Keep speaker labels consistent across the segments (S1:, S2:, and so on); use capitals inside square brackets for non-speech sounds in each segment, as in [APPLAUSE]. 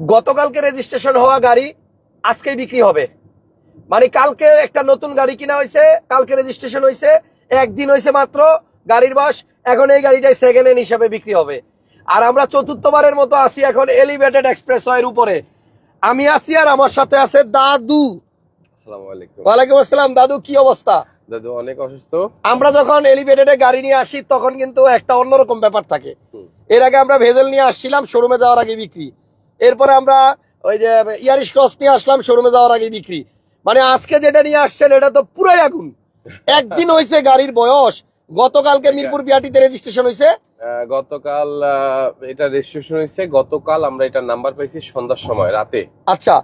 S1: গতকালকে রেজিস্ট্রেশন হওয়া গাড়ি আজকেই বিক্রি হবে। মানে কালকে একটা নতুন গাড়ি কিনা হয়েছে কালকে রেজিস্ট্রেশন হয়েছে একদিন হয়েছে মাত্র গাড়ির বয়স এখন এই গাড়িটাই সেকেন্ড হ্যান্ড হিসাবে বিক্রি হবে। আর আমরা চতুর্থবারের মতো আছি এখন এলিভেটেড এক্সপ্রেস এর উপরে। আমি আছি আর আমার সাথে আছে দাদু। ওয়ালাইকুম আসসালাম দাদু কি অবস্থা?
S2: দাদু অনেক অসুস্থ।
S1: আমরা যখন এলিভেটেডে গাড়ি নিয়ে আসি তখন কিন্তু একটা অন্যরকম ব্যাপার থাকে। এর আগে আমরা ভেজেল নিয়ে আসছিলাম শোরুমে যাওয়ার আগে বিক্রি। এরপরে আমরা ওই যে ইয়ারিশ ক্রস নিয়ে আসলাম শোরুমে যাওয়ার আগে বিক্রি। মানে আজকে যেটা নিয়ে আসছেন এটা তো পুরাই আগুন। [LAUGHS] একদিন হয়েছে গাড়ির বয়স। গতকালকে মিরপুর বিআরটিতে রেজিস্ট্রেশন হয়েছে
S2: গতকাল এটা রেজিস্ট্রেশন হয়েছে গতকাল আমরা এটা নাম্বার পাইছি সন্ধ্যার সময় রাতে।
S1: আচ্ছা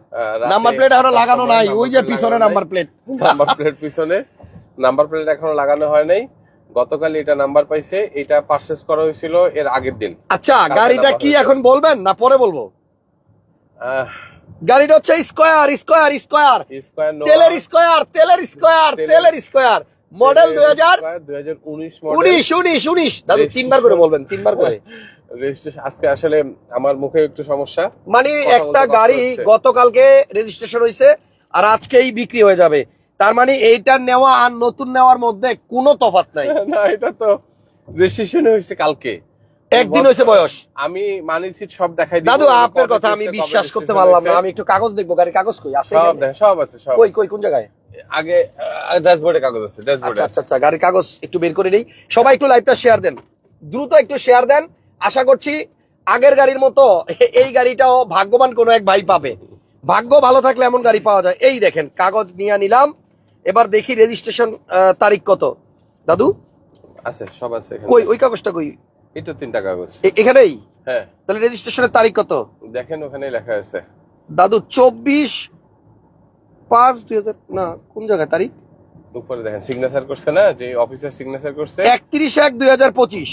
S1: নাম্বার প্লেট এখনও লাগানো নাই। ওই যে পিছনে নাম্বার প্লেট
S2: নাম্বার প্লেট পিছনে। নাম্বার প্লেট এখনও লাগানো হয় নাই। গতকাল এটা নাম্বার পাইছে। এটা পারচেস করা হয়েছিল এর আগের দিন।
S1: আচ্ছা গাড়িটা কি এখন বলবেন না পরে বলব? গাড়িটা হচ্ছে স্কোয়ার স্কোয়ার স্কোয়ার। তেলের স্কোয়ার তেলের স্কোয়ার
S2: তেলের-
S1: স্কোয়ার। মডেল দুই হাজার
S2: উনিশ
S1: উনিশ উনিশ দাদু তিনবার করে বলবেন তিনবার করে। [LAUGHS]
S2: আজকে আসলে আমার মুখে একটু সমস্যা।
S1: মানে একটা গাড়ি গতকালকে রেজিস্ট্রেশন হয়েছে আর আজকেই বিক্রি হয়ে যাবে। তার মানে এইটা নেওয়া আর নতুন নেওয়ার মধ্যে কোনো তফাৎ নাই। [LAUGHS]
S2: না এটা তো রেজিস্ট্রেশন হয়েছে কালকে।
S1: একদিন হয়েছে বয়স।
S2: আমি মানি সিট সব দেখাই
S1: দাদু আপনার কথা আমি বিশ্বাস করতে পারলাম না। আমি একটু কাগজ দেখব গাড়ির কাগজ কই? আছে
S2: সব সব আছে সব
S1: কই কই কোন জায়গায়?
S2: আগে ড্যাশবোর্ডে কাগজ আছে ড্যাশবোর্ডে
S1: আচ্ছা আচ্ছা আচ্ছা গাড়ির কাগজ একটু বের করে নেই। সবাই একটু লাইভটা শেয়ার দেন। দ্রুত একটু শেয়ার দেন। আশা করছি আগের গাড়ির মতো [LAUGHS] এই গাড়িটাও ভাগ্যবান কোনো এক ভাই পাবে। ভাগ্য ভালো থাকলে এমন গাড়ি পাওয়া যায়। এই দেখেন কাগজ নিয়ে নিলাম। এবার দেখি রেজিস্ট্রেশন তারিখ কত। দাদু?
S2: আছে সব আছে।
S1: কই ওই কাগজটা কই?
S2: তো তিনটা কাগজ।
S1: এখানেই?
S2: হ্যাঁ।
S1: তাহলে রেজিস্ট্রেশনের তারিখ কত?
S2: দেখেন ওখানে লেখা আছে।
S1: দাদু চব্বিশ পাঁচ দুই হাজার না কোন জায়গায় তারিখ?
S2: উপরে দেখেন সিগনেচার করছে না? যে অফিসার সিগনেচার করছে।
S1: একত্রিশ এক দুই হাজার পঁচিশ।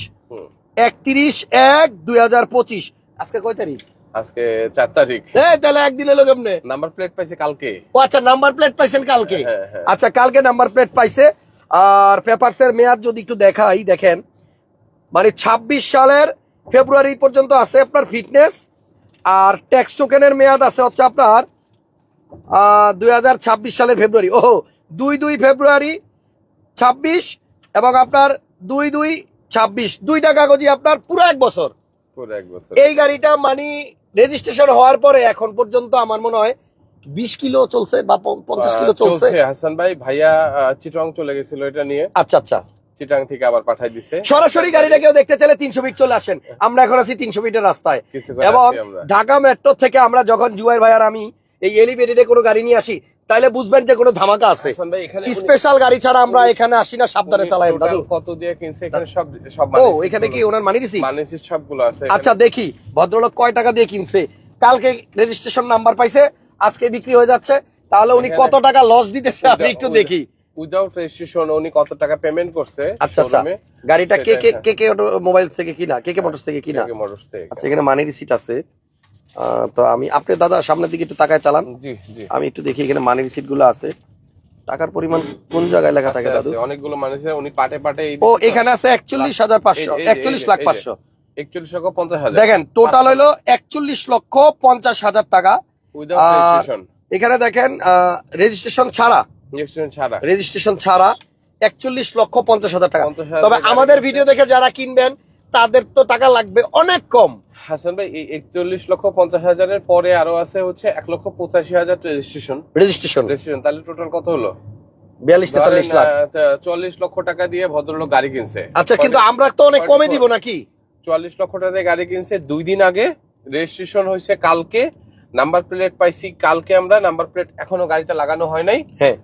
S1: একত্রিশ এক দুই হাজার পঁচিশ। আজকে কয় তারিখ?
S2: আজকে চার তারিখ।
S1: এই তাহলে একদিন এলো কেমনে
S2: নাম্বার প্লেট পাইছে কালকে।
S1: ও আচ্ছা নাম্বার প্লেট পাইছেন কালকে?
S2: হ্যাঁ হ্যাঁ।
S1: আচ্ছা কালকে নাম্বার প্লেট পাইছে। আর পেপারস এর মেয়াদ যদি একটু দেখাই দেখেন। মানে ২৬ সালের ফেব্রুয়ারি পর্যন্ত আছে আপনার ফিটনেস। আর ট্যাক্স টোকেনের মেয়াদ আছে হচ্ছে আপনার দুই হাজার ছাব্বিশ সালের ফেব্রুয়ারি। ও দুই দুই ফেব্রুয়ারি ছাব্বিশ এবং আপনার দুই দুই ছাব্বিশ। দুইটা কাগজই আপনার পুরো এক বছর। এই গাড়িটা মানে রেজিস্ট্রেশন হওয়ার পরে এখন পর্যন্ত আমার মনে হয় বিশ কিলো চলছে বা পঞ্চাশ কিলো চলছে।
S2: হাসান ভাই। ভাইয়া চিটং চলে গেছিল এটা নিয়ে।
S1: আচ্ছা আচ্ছা।
S2: চিটাং থেকে আবার পাঠাই দিছে।
S1: সরাসরি গাড়িটা কেউ দেখতে চাইলে তিনশো ফিট চলে আসেন। আমরা এখন আছি তিনশো ফিটের রাস্তায়। এবং ঢাকা মেট্রো থেকে আমরা যখন জুয়ার ভাই আর আমি এই এলিভেটেডে কোনো গাড়ি নিয়ে আসি তাহলে বুঝবেন যে কোনো ধামাকা আছে। স্পেশাল গাড়ি ছাড়া আমরা এখানে আসি না সাবধানে চালাই দাদু।
S2: কত দিয়ে কিনছে এখানে সব সব
S1: ও এখানে কি ওনার মানি দিছি
S2: মানে সবগুলো আছে
S1: আচ্ছা দেখি ভদ্রলোক কয় টাকা দিয়ে কিনছে? কালকে রেজিস্ট্রেশন নাম্বার পাইছে আজকে বিক্রি হয়ে যাচ্ছে তাহলে উনি কত টাকা লস দিতেছে আমি একটু দেখি।
S2: উইদাউট রেজিস্ট্রেশন উনি কত টাকা পেমেন্ট করছে
S1: আচ্ছা, আচ্ছা। গাড়িটা কে কে কে কে মোবাইল থেকে কিনা? কে কে মোটরস থেকে কিনা?
S2: থেকে Motors থেকে।
S1: আচ্ছা এখানে মানি রিসিট আছে। তো আমি আপনি দাদা সামনের দিকে একটু তাকায় চালান।
S2: জি জি।
S1: আমি একটু দেখি এখানে মানি রিসিটগুলো আছে। টাকার পরিমাণ কোন জায়গায় লেখা থাকে দাদু?
S2: অনেকগুলো মানুষ আছে, উনি পাটে পাটে
S1: ও এখানে আছে একচল্লিশ হাজার পাঁচশো একচল্লিশ লাখ। পাঁচশো।
S2: একচল্লিশ লক্ষ পঞ্চাশ হাজার।
S1: দেখেন টোটাল হলো একচল্লিশ লক্ষ পঞ্চাশ হাজার টাকা।
S2: উইদাউট রেজিস্ট্রেশন
S1: এখানে দেখেন রেজিস্ট্রেশন ছাড়া
S2: রেজিস্ট্রেশন ছাড়া।
S1: রেজিস্ট্রেশন ছাড়া একচল্লিশ লক্ষ পঞ্চাশ হাজার টাকা। তবে আমাদের ভিডিও দেখে যারা কিনবেন তাদের তো টাকা লাগবে অনেক কম।
S2: হাসান ভাই এই একচল্লিশ লক্ষ পঞ্চাশ হাজারের পরে আরও আছে হচ্ছে এক লক্ষ পঁচাশি হাজার রেজিস্ট্রেশন
S1: রেজিস্ট্রেশন
S2: রেজিস্ট্রেশন তাহলে টোটাল কত হলো?
S1: বিয়াল্লিশ তেতাল্লিশ লাখ।
S2: চল্লিশ লক্ষ টাকা দিয়ে ভদ্রলোক গাড়ি কিনছে।
S1: আচ্ছা কিন্তু আমরা তো অনেক কমে দিব নাকি?
S2: চুয়াল্লিশ লক্ষ টাকা দিয়ে গাড়ি কিনছে দুই দিন আগে। রেজিস্ট্রেশন হয়েছে কালকে। নাম্বার প্লেট পাইছি কালকে আমরা। নাম্বার প্লেট এখনও গাড়িতে লাগানো হয় নাই।
S1: হ্যাঁ।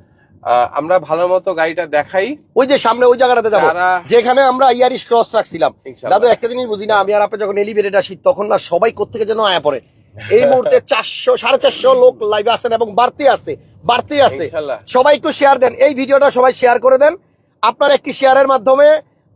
S2: আমরা ভালো মতো গাড়িটা দেখাই।
S1: ওই যে সামনে ওই জায়গাটাতে যাব। যেখানে আমরা ইয়ারিশ ক্রস রাখছিলাম। দাদু একটা জিনিস বুঝি না আমি আর আপনি যখন এলিভেটেড আসি তখন না সবাই কোথেকে যেন আয়া পড়ে। এই মুহূর্তে [LAUGHS] চারশো সাড়ে চারশো লোক লাইভে আছেন এবং বাড়তি আছে বাড়তি আছে। সবাই একটু শেয়ার দেন। এই ভিডিওটা সবাই শেয়ার করে দেন। আপনার একটি শেয়ারের মাধ্যমে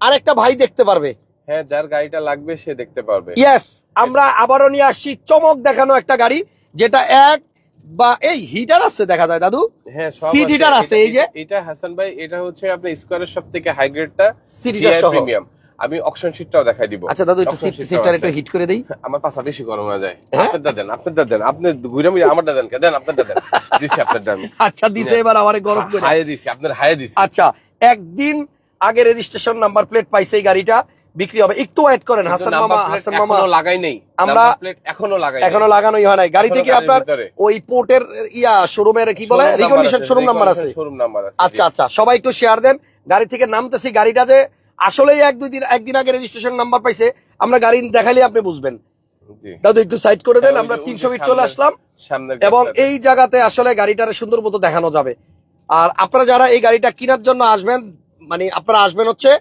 S1: আরেকটা ভাই দেখতে পারবে।
S2: হ্যাঁ যার গাড়িটা লাগবে সে দেখতে পারবে।
S1: ইয়েস আমরা আবারও নিয়ে আসছি। চমক দেখানো একটা গাড়ি যেটা এক বা এই হিটার আছে দেখা যায় দাদু?
S2: হ্যাঁ
S1: Seat heater আছে, এই যে।
S2: এটা হাসান ভাই এটা হচ্ছে আপনার স্কোয়ারের সব থেকে হাই গ্রেডটা
S1: সিটিটার সহ।
S2: প্রিমিয়াম আমি অপশন শিটটাও দেখাই দিব।
S1: আচ্ছা দাদু একটু সিট
S2: sheet
S1: সিটটা একটু হিট করে দেই। [LAUGHS]
S2: আমার পাশা বেশি গরম হয়ে যায়।
S1: হ্যাঁ?
S2: আপনারটা দেন আপনারটা দেন। আপনি ঘুরে মিরে আমারটা দেন কে? দেন আপনারটা দেন। [LAUGHS] দিছি আপনারটা আমি।
S1: আচ্ছা দিছে এবার আমারে গরম করে।
S2: হায়ে দিছি আপনার হায়ে দিছি।
S1: আচ্ছা একদিন আগে রেজিস্ট্রেশন নাম্বার প্লেট পাইছে এই গাড়িটা। বিক্রি হবে। একটু ওয়েট করেন হাসান মামা হাসান মামা।
S2: এখনও লাগাই নেই।
S1: আমরা-
S2: এখনও লাগাই
S1: এখনও লাগানোই হয় নাই। গাড়ি
S2: এখনও
S1: থেকে
S2: গাড়ির
S1: আপনার ওই পোর্টের ইয়া শোরুমের কি বলে? রিকন্ডিশন শোরুম নাম্বার আছে
S2: showroom number আছে।
S1: আচ্ছা আচ্ছা সবাই একটু শেয়ার দেন। গাড়ি থেকে নামতেছি গাড়িটা যে আসলেই এক দুই দিন একদিন আগে রেজিস্ট্রেশন নাম্বার পাইছে। আমরা গাড়ি দেখাইলে আপনি বুঝবেন। দাদু একটু সাইড করে দেন আমরা তিনশো ফিট চলে আসলাম। এবং এই জায়গাতে আসলে গাড়িটার সুন্দর মতো দেখানো যাবে। আর আপনারা যারা এই গাড়িটা কেনার জন্য আসবেন মানে আপনারা আসবেন হচ্ছে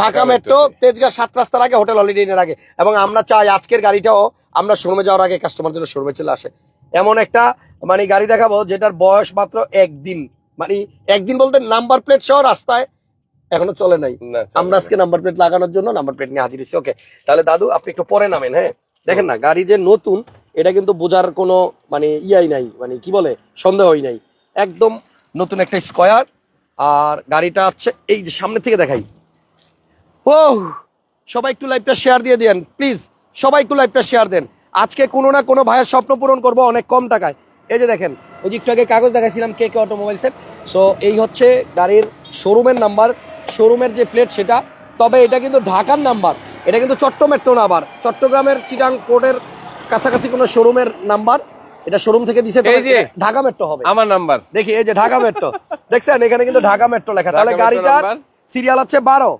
S1: ঢাকা মেট্রো। তেজগাঁ সাত রাস্তার আগে হোটেল হলিডে ইনের আগে। এবং আমরা চাই আজকের গাড়িটাও আমরা শোরুমে যাওয়ার আগে কাস্টমার জন্য শোরুমে চলে আসে। এমন একটা মানে গাড়ি দেখাবো যেটার বয়স মাত্র একদিন। মানে একদিন বলতে নাম্বার প্লেট সহ রাস্তায় এখনও চলে নাই। আমরা আজকে নাম্বার প্লেট লাগানোর জন্য নাম্বার প্লেট নিয়ে হাজির হয়েছি। ওকে তাহলে দাদু আপনি একটু পরে নামেন হ্যাঁ? দেখেন না গাড়ি যে নতুন এটা কিন্তু বোঝার কোনো মানে ইয়াই নাই। মানে কি বলে সন্দেহই নাই। একদম নতুন একটা স্কোয়ার। আর গাড়িটা হচ্ছে এই যে সামনে থেকে দেখাই। ও সবাই একটু লাইভটা শেয়ার দিয়ে দেন প্লিজ সবাই একটু লাইভটা শেয়ার দেন। আজকে কোনো না কোনো ভাইয়ের স্বপ্ন পূরণ করব অনেক কম টাকায়। এই যে দেখেন ওই যে একটু আগে কাগজ দেখাইছিলাম কে কে অটোমোবাইলসের সো এই হচ্ছে গাড়ির শোরুমের নাম্বার শোরুমের যে প্লেট সেটা। তবে এটা কিন্তু ঢাকার নাম্বার এটা কিন্তু চট্ট মেট্রো না আবার। চট্টগ্রামের চিটাং কোর্টের কাছাকাছি কোনো শোরুমের নাম্বার এটা শোরুম থেকে দিছে ঢাকা মেট্রো হবে।
S2: আমার নাম্বার
S1: দেখি এই যে ঢাকা মেট্রো দেখছেন? এখানে কিন্তু ঢাকা মেট্রো লেখা। তাহলে গাড়িটার সিরিয়াল হচ্ছে বারো।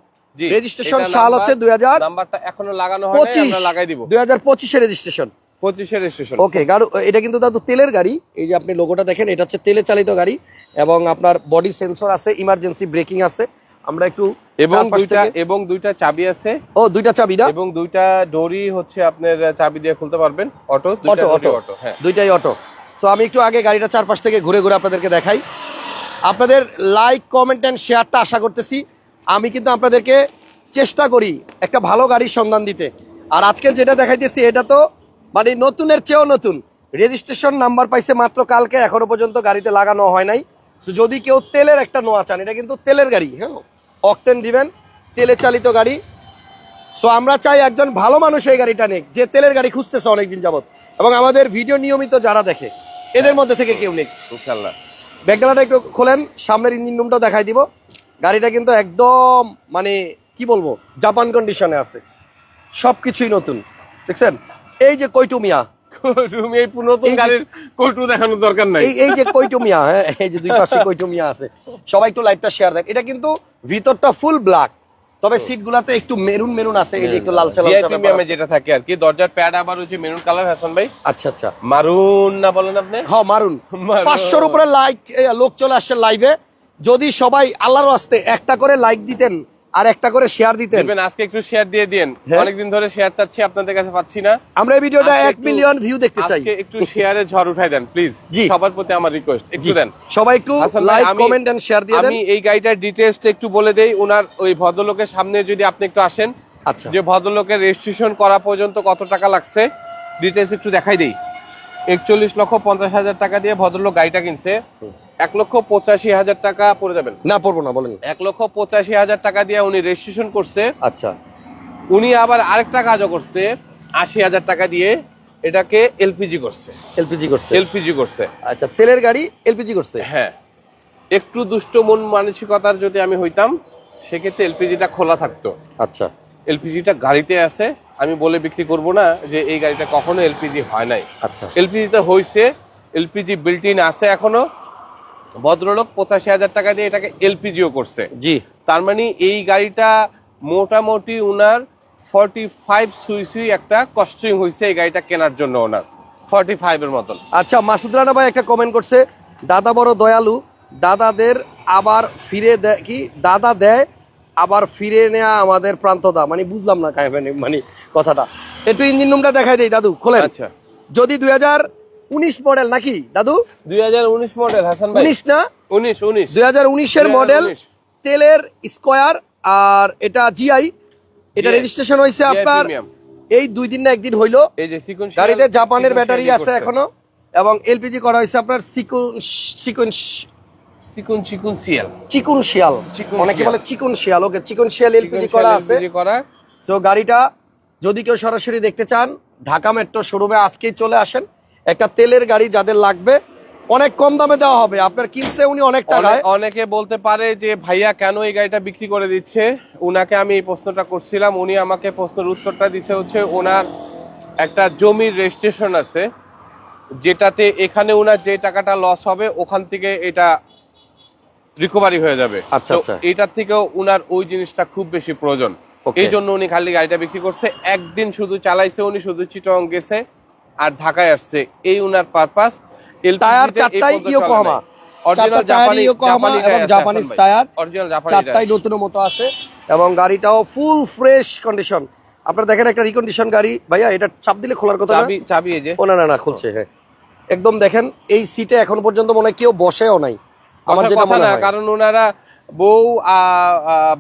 S1: রেজিস্ট্রেশন সাল হচ্ছে দুই হাজার
S2: নাম্বারটা এখনও লাগানো হয়
S1: পঁচিশ।
S2: আমরা লাগাই দিব।
S1: দুই হাজার পঁচিশে রেজিস্ট্রেশন
S2: পঁচিশের রেজিস্ট্রেশন
S1: ওকে গাড়ি এটা কিন্তু দাদু তেলের গাড়ি। এই যে আপনি লোগোটা দেখেন এটা হচ্ছে তেলে চালিত গাড়ি এবং আপনার বডি সেন্সর আছে ইমার্জেন্সি ব্রেকিং আছে। আমরা একটু
S2: এবং দুইটা এবং দুইটা চাবি আছে।
S1: ও দুইটা চাবি না?
S2: এবং দুইটা ডোরি হচ্ছে আপনার চাবি দিয়ে খুলতে পারবেন। Auto
S1: auto, auto.
S2: অটো হ্যাঁ।
S1: দুইটাই অটো সো আমি একটু আগে গাড়িটা চারপাশ থেকে ঘুরে ঘুরে আপনাদেরকে দেখাই। আপনাদের লাইক কমেন্ট অ্যান্ড শেয়ারটা আশা করতেছি। আমি কিন্তু আপনাদেরকে চেষ্টা করি একটা ভালো গাড়ির সন্ধান দিতে। আর আজকে যেটা দেখাইতেছি এটা তো মানে নতুনের চেয়েও নতুন। রেজিস্ট্রেশন নাম্বার পাইছে মাত্র কালকে এখনও পর্যন্ত গাড়িতে লাগানো হয় নাই। যদি কেউ তেলের একটা নোয়া চান এটা কিন্তু তেলের গাড়ি হ্যাঁ? অকটেন দিবেন তেলে চালিত গাড়ি। সো আমরা চাই একজন ভালো মানুষ এই গাড়িটা নেই যে তেলের গাড়ি খুঁজতেছে অনেকদিন যাবত এবং আমাদের ভিডিও নিয়মিত যারা দেখে এদের মধ্যে থেকে কেউ নেই ব্যাকডালাটা একটু খোলেন সামনের ইঞ্জিন রুমটা দেখাই দিব। গাড়িটা কিন্তু একদম মানে কি বলব জাপান কন্ডিশনে আছে। সবকিছুই নতুন। দেখছেন? এই যে কৈটু মিয়া। হ্যাঁ সবাই একটু লাইভটা শেয়ার দেখ। এটা কিন্তু ভিতরটা ফুল ব্ল্যাক তবে সিট গুলাতে একটু মেরুন মেরুন আছে এই যে একটু
S2: প্রিমিয়ামে যেটা থাকে আর কি দরজার প্যাড আবার হচ্ছে মেরুন কালার হাসান ভাই।
S1: আচ্ছা আচ্ছা।
S2: মারুন না বলেন আপনি?
S1: হ্যাঁ মারুন
S2: মারুন।
S1: পাঁচশোর উপরে লাইক লোক চলে আসছে লাইভে যদি সবাই আল্লাহর আসতে একটা করে লাইক দিতেন আর একটা করে শেয়ার দিতেন।
S2: আজকে একটু শেয়ার দিয়ে দিন
S1: হ্যাঁ।
S2: অনেকদিন ধরে শেয়ার চাচ্ছি আপনাদের কাছে পাচ্ছি না।
S1: আমরা এই ভিডিওটা এক মিলিয়ন ভিউ দেখতে চাই।
S2: আজকে একটু শেয়ারে ঝড় উঠাই দেন প্লিজ। সবার প্রতি আমার রিকোয়েস্ট একটু দেন।
S1: সবাই একটু লাইক কমেন্ট এন্ড শেয়ার দিয়ে দেন।
S2: আমি এই গাড়িটার ডিটেলস একটু বলে দেই। ওনার ওই ভদ্রলোকের সামনে যদি আপনি একটু আসেন
S1: আচ্ছা।
S2: যে ভদ্রলোকের রেজিস্ট্রেশন করা পর্যন্ত কত টাকা লাগছে ডিটেলস একটু দেখাই দেই। একচল্লিশ লক্ষ পঞ্চাশ হাজার টাকা দিয়ে ভদ্রলোক গাড়িটা কিনছে। এক লক্ষ পঁচাশি হাজার টাকা পড়ে যাবেন।
S1: না পড়ব না বলেন।
S2: এক লক্ষ পঁচাশি হাজার টাকা দিয়ে উনি রেজিস্ট্রেশন করছে।
S1: আচ্ছা।
S2: উনি আবার আরেকটা কাজও করছে আশি হাজার টাকা দিয়ে এটাকে এলপিজি করছে।
S1: এলপিজি করছে।
S2: এলপিজি করছে।
S1: আচ্ছা তেলের গাড়ি এলপিজি করছে?
S2: হ্যাঁ। একটু দুষ্ট মন মানসিকতার যদি আমি হইতাম সেক্ষেত্রে এলপিজিটা খোলা থাকতো।
S1: আচ্ছা।
S2: এলপিজিটা গাড়িতে আছে আমি বলে বিক্রি করব না যে এই গাড়িটা কখনো এলপিজি হয় নাই।
S1: আচ্ছা।
S2: এলপিজিতে হয়েছে এলপিজি বিল্ট ইন আছে এখনও। ভদ্রলোক পঁচাশি হাজার টাকা দিয়ে এটাকে এলপিজিও করছে।
S1: জি।
S2: তার মানে এই গাড়িটা মোটামুটি উনার ফর্টি ফাইভ সুইসুই একটা কস্টিং হয়েছে এই গাড়িটা কেনার জন্য ওনার ফর্টি ফাইভ এর মতন।
S1: আচ্ছা মাসুদ রানা ভাই একটা কমেন্ট করছে দাদা বড় দয়ালু দাদাদের আবার ফিরে দেয় কি? দাদা দেয় আবার ফিরে নেওয়া আমাদের প্রান্তদা। মানে বুঝলাম না মানে কথাটা। একটু ইঞ্জিন রুমটা দেখাই দেই দাদু খোলেন।
S2: আচ্ছা।
S1: যদি দুই হাজার উনিশ মডেল নাকি দাদু?
S2: দুই হাজার উনিশ মডেল হাসান ভাই।
S1: উনিশ না?
S2: উনিশ উনিশ।
S1: দুই হাজার উনিশের মডেল তেলের স্কোয়ার আর এটা জিআই এটা রেজিস্ট্রেশন হয়েছে আপনার এই দুই দিন না একদিন হইল। গাড়িতে জাপানের ব্যাটারি আছে এখনও এবং এলপিজি করা হয়েছে আপনার সিকুয়েন্স
S2: চিকুন চিকুন সিএল
S1: চিকুন শিয়াল অনেকে বলে চিকুন শিয়াল ওকে চিকুন শিয়াল এলপিজি করা আছে। তো গাড়িটা যদি কেউ সরাসরি দেখতে চান ঢাকা মেট্রো শোরুমে আজকেই চলে আসেন। একটা তেলের গাড়ি যাদের লাগবে অনেক কম দামে দেওয়া হবে। আপনার কিনছে উনি অনেক টাকায়।
S2: অনেকে বলতে পারে যে ভাইয়া কেন এই গাড়িটা বিক্রি করে দিচ্ছে? উনাকে আমি এই প্রশ্নটা করছিলাম। উনি আমাকে প্রশ্নের উত্তরটা দিছে হচ্ছে ওনার একটা জমির রেজিস্ট্রেশন আছে যেটাতে এখানে ওনার যে টাকাটা লস হবে ওখান থেকে এটা রিকভারি হয়ে যাবে।
S1: আচ্ছা, আচ্ছা।
S2: এটার থেকেও উনার ওই জিনিসটা খুব বেশি প্রয়োজন. এই জন্য উনি খালি গাড়িটা বিক্রি করছে। একদিন শুধু চালাইছে উনি শুধু চিটং গেছে। আর ঢাকায় আসছে। এই উনার পারপাস
S1: টায়ার চারটাই ইয়োকোহামা
S2: অরিজিনাল জাপানি
S1: ইয়োকোহামা এবং জাপানিজ টায়ার।
S2: অরিজিনাল জাপানি
S1: চারটাই নতুন মতো আছে এবং গাড়িটাও ফুল ফ্রেশ কন্ডিশন আপনারা দেখেন একটা রিকন্ডিশন গাড়ি। ভাইয়া এটা চাপ দিলে খোলার কথা
S2: চাবি চাবি এই যে।
S1: ও না না না খুলছে হ্যাঁ। একদম দেখেন এই সিটে এখন পর্যন্ত মনে হয় কেউ বসেও নাই। আমার যেটা মনে হয়।
S2: কারণ ওনারা বউ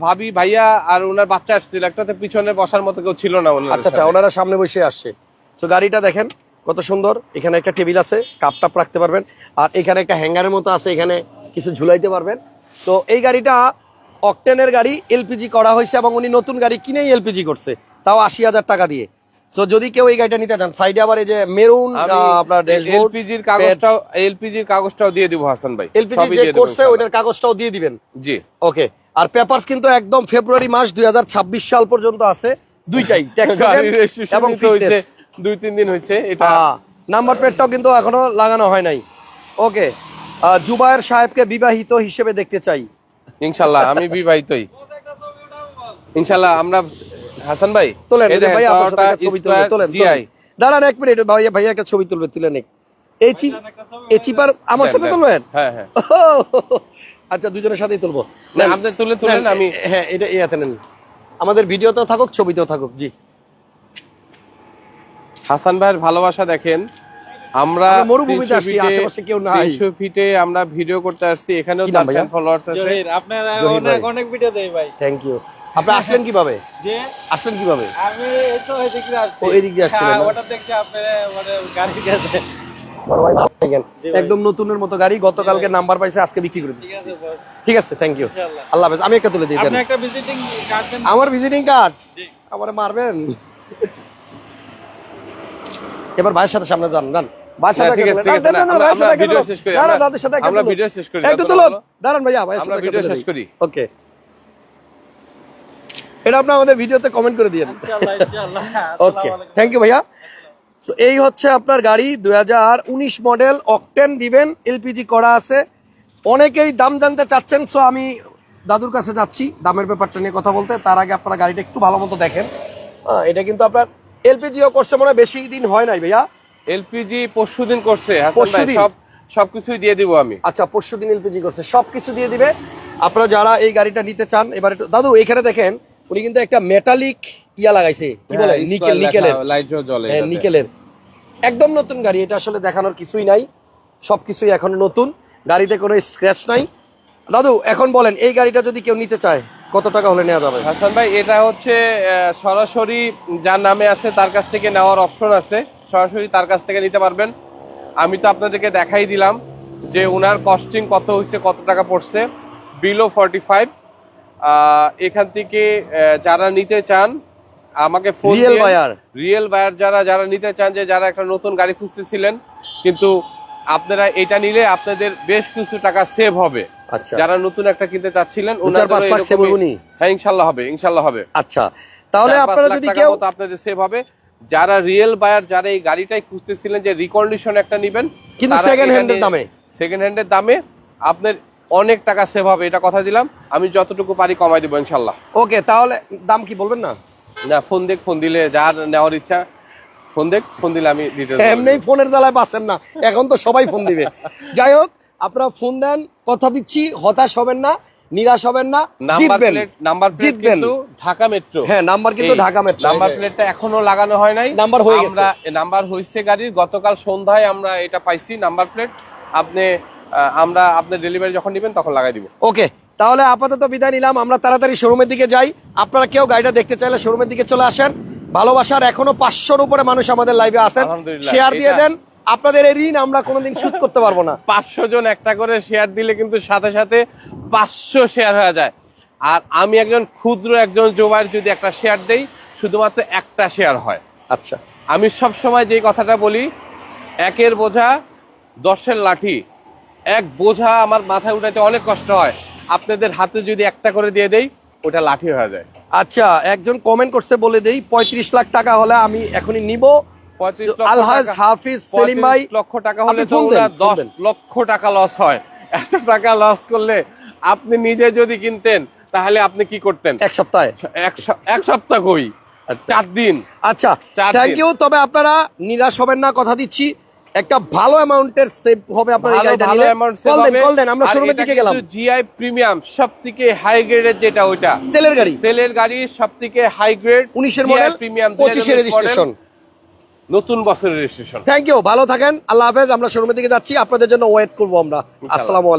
S2: ভাবি ভাইয়া আর ওনার বাচ্চা আসছিল। একটাতে পিছনে বসার মতো কেউ ছিল না
S1: আচ্ছা আচ্ছা ওনারা সামনে বসে আসছে। তো গাড়িটা দেখেন কত সুন্দর। এখানে একটা টেবিল আছে কাপ টাপ রাখতে পারবেন। আর এখানে একটা হ্যাঙ্গারের মতো আছে এখানে কিছু ঝুলাইতে পারবেন। তো এই গাড়িটা অকটেনের গাড়ি এলপিজি করা হয়েছে এবং উনি নতুন গাড়ি কিনেই এলপিজি করছে তাও আশি হাজার টাকা দিয়ে। তো যদি কেউ এই গাড়িটা নিতে চান সাইডে আবার এই যে মেরুন আপনার
S2: এলপিজির কাগজটাও এলপিজির কাগজটাও দিয়ে দিব হাসান ভাই।
S1: এলপিজি যে করছে। ওইটার কাগজটাও দিয়ে দিবেন।
S2: জি।
S1: ওকে আর পেপারস কিন্তু একদম ফেব্রুয়ারি মাস দুই হাজার ছাব্বিশ সাল পর্যন্ত আছে দুইটাই [LAUGHS] ট্যাক্স এবং ফিটনেস
S2: দুই তিন দিন হয়েছে এটা
S1: নাম্বার প্লেটটাও কিন্তু এখনও লাগানো হয় নাই। ওকে জুবায়ের সাহেবকে বিবাহিত হিসেবে দেখতে চাই।
S2: ইনশাল্লাহ আমি বিবাহিতই। ইনশাল্লাহ আমরা হাসান ভাই
S1: তোলেন ভাই আপনার সাথে
S2: Toyota
S1: একটা ছবি তুলবে তোলেন দাঁড়ান এক মিনিট ভাইয়া ভাইয়া একটা ছবি তুলবে তুলে নেক এই চিপার আমার সাথে তুলবেন?
S2: হ্যাঁ হ্যাঁ। [LAUGHS]
S1: আচ্ছা দুজনের সাথেই তুলবো।
S2: না। আপনি তুলে তুলেন আমি
S1: হ্যাঁ এটা ইয়াতে নেন। আমাদের ভিডিওতেও থাকুক ছবিতেও থাকুক জি।
S2: হাসান ভাইয়ের ভালোবাসা দেখেন আমরা
S1: মরুভূমিতে আসি, আশেপাশে কেউ নাই।
S2: 300 ফিটে আমরা ভিডিও করতে আসছি এখানেও তার ফ্যান ফলোয়ার্স আছে।
S3: জহির আপনারা অনেক অনেক ভিডিও দেই ভাই।
S1: থ্যাংক ইউ আপনি আসলেন কীভাবে?
S3: যে
S1: আসলেন কীভাবে?
S3: আমি এই তো এদিক দিয়ে আসছি।
S1: ও, এদিক দিয়ে আসছিলেন
S3: হ্যাঁ, ওটা মানে গাড়ি গেছে।
S1: একদম নতুনের মতো গাড়ি গতকালকে নাম্বার পাইছে আজকে বিক্রি করে
S3: ঠিক
S1: দিচ্ছি। ঠিক আছে থ্যাংক ইউ
S3: ইনশাআল্লাহ
S1: আল্লাহ হাফেজ আমি একটা তুলে দিই দেন।
S3: আপনি একটা ভিজিটিং কার্ড দেন।
S1: আমার ভিজিটিং কার্ড আমার মারবেন? এবার ভাইয়ের সাথে সামনে। দাঁড়ান। ওকে। এটা আপনি আমাদের ভিডিওতে কমেন্ট করে দিয়েন।
S3: ইনশাআল্লাহ ইনশাআল্লাহ। [LAUGHS]
S1: ওকে। থ্যাংক ইউ ভাইয়া। এই হচ্ছে আপনার গাড়ি দুই হাজার উনিশ মডেল অকটেন দিবেন এলপিজি করা আছে। অনেকেই দাম জানতে চাচ্ছেন সো আমি দাদুর কাছে যাচ্ছি। দামের ব্যাপারটা নিয়ে কথা বলতে। তার আগে আপনারা গাড়িটা একটু ভালো মতো দেখেন। এটা কিন্তু আপনার এলপিজিও করছে মনে বেশি দিন হয় নাই ভাইয়া?
S2: এলপিজি করছে হাসান ভাই
S1: পরশুদিন?
S2: সব সবকিছুই দিয়ে দিব আমি।
S1: আচ্ছা পরশু দিন এলপিজি করছে সবকিছু দিয়ে দিবে। আপনারা যারা এই গাড়িটা নিতে চান এবার একটু দাদু এখানে দেখেন উনি কিন্তু একটা মেটালিক ইয়া লাগাইছে কি বলে?
S2: হ্যাঁ,
S1: নিকেল নিকেলের।
S2: লাইট জ্বলে
S1: হ্যাঁ, নিকেলের। একদম নতুন গাড়ি এটা আসলে দেখানোর কিছুই নাই। সবকিছুই এখন নতুন। গাড়িতে কোনো স্ক্র্যাচ নাই। দাদু এখন বলেন এই গাড়িটা যদি কেউ নিতে চায় কত টাকা হলে নেওয়া যাবে?
S2: হাসান ভাই এটা হচ্ছে সরাসরি যার নামে আছে তার কাছ থেকে নেওয়ার অপশন আছে। সরাসরি তার কাছ থেকে নিতে পারবেন। আমি তো আপনাদেরকে দেখাই দিলাম যে ওনার কস্টিং কত হচ্ছে কত টাকা পড়ছে। বিলো ফর্টি ফাইভ এখান থেকে যারা নিতে চান আমাকে phone
S1: real buyer
S2: real buyer যারা যারা নিতে চান যে যারা একটা নতুন গাড়ি খুঁজতেছিলেন কিন্তু আপনারা এটা নিলে আপনাদের বেশ কিছু টাকা সেভ হবে। যারা নতুন একটা কিনতে চাচ্ছিলেন
S1: দু পাঁচ লাখ সেভ উনি।
S2: হ্যাঁ ইনশাল্লাহ হবে ইনশাল্লাহ হবে।
S1: আচ্ছা তাহলে আপনারা যদি কেউ
S2: আপনাদের সেভ হবে। যারা রিয়েল বায়ার যারা এই গাড়িটাই খুঁজতেছিলেন যে রিকন্ডিশন একটা নিবেন
S1: কিন্তু সেকেন্ড হ্যান্ডের দামে।
S2: সেকেন্ড হ্যান্ডের দামে আপনার অনেক টাকা সেভ হবে এটা কথা দিলাম। আমি যতটুকু পারি কমাই দিব ইনশাল্লাহ।
S1: ওকে তাহলে দাম কি বলবেন না?
S2: না ফোন দেখ ফোন দিলে যার নেওয়ার ইচ্ছা ফোন দেখ ফোন দিলে আমি
S1: এমনি ফোনের জ্বালায় পাচ্ছেন না এখন তো সবাই ফোন দিবে। যাই হোক আপনারা ফোন দেন কথা দিচ্ছি হতাশ হবেন না নিরাশ হবেন না জিতবেন।
S2: নাম্বার প্লেট কিন্তু ঢাকা মেট্রো
S1: হ্যাঁ নাম্বার কিন্তু ঢাকা মেট্রো
S2: নাম্বার প্লেটটা এখনও লাগানো হয় নাই।
S1: নাম্বার হয়ে গেছে।
S2: আমরা নাম্বার হয়েছে গাড়ির। গতকাল সন্ধ্যায় আমরা এটা পাইছি নাম্বার প্লেট আপনি আমরা আপনার ডেলিভারি যখন নেবেন তখন লাগাই দিব।
S1: ওকে তাহলে আপাতত বিদায় নিলাম। আমরা তাড়াতাড়ি শোরুমের দিকে যাই। আপনারা কেউ গাড়িটা দেখতে চাইলে শোরুমের দিকে চলে আসেন। ভালোবাসার এখনও পাঁচশোর উপরে মানুষ আমাদের লাইভে
S2: আলহামদুলিল্লাহ,
S1: শেয়ার দিয়ে দেন। আপনাদের এই ঋণ আমরা কোনোদিন শোধ করতে পারব না।
S2: পাঁচশো জন একটা করে শেয়ার দিলে কিন্তু সাথে সাথে পাঁচশো শেয়ার হয়ে যায়। আর আমি একজন ক্ষুদ্র একজন জোবাইর যদি একটা শেয়ার দেই শুধুমাত্র একটা শেয়ার হয়।
S1: আচ্ছা।
S2: আমি সব সময় যে কথাটা বলি একের বোঝা দশের লাঠি। এক বোঝা আমার মাথায় উঠাইতে অনেক কষ্ট হয়। আপনাদের হাতে যদি একটা করে দিয়ে দেই ওটা লাঠি হয়ে যায়।
S1: আচ্ছা একজন কমেন্ট করছে বলে দেই পঁয়ত্রিশ লাখ টাকা হলে আমি এখনই নিব। আলহাজ হাফিজ সেলিম ভাই
S2: লক্ষ টাকা হলে
S1: আপনি
S2: তো
S1: ফোন দেন,
S2: ওনার
S1: ফোন
S2: দশ লক্ষ টাকা লস হয়। এত টাকা লস করলে আপনি নিজে যদি কিনতেন তাহলে আপনি কি করতেন?
S1: এক সপ্তাহে।
S2: এক সপ্তাহ কই?
S1: আচ্ছা।
S2: চার দিন।
S1: আচ্ছা থ্যাংক ইউ তবে আপনারা নিরাশ হবেন না কথা দিচ্ছি। একটা ভালো অ্যামাউন্টের সেভ হবে আপনার
S2: ভালো
S1: গাড়িটা
S2: ভালো
S1: নিলে।
S2: অ্যামাউন্ট
S1: কল দেন কল দেন আমরা শোরুমের দিকে গেলাম।
S2: জিআই প্রিমিয়াম সব থেকে হাই গ্রেডের যেটা ওইটা।
S1: তেলের গাড়ি।
S2: তেলের গাড়ি সব থেকে হাই গ্রেড
S1: উনিশের মডেল
S2: প্রিমিয়াম
S1: রেজিস্ট্রেশন
S2: নতুন বছরের রেজিস্ট্রেশন
S1: থ্যাংক ইউ ভালো থাকেন আল্লাহ হাফেজ আমরা শোরুমের দিকে যাচ্ছি আপনাদের জন্য ওয়েট করব আমরা। আসসালামু আলাইকুম।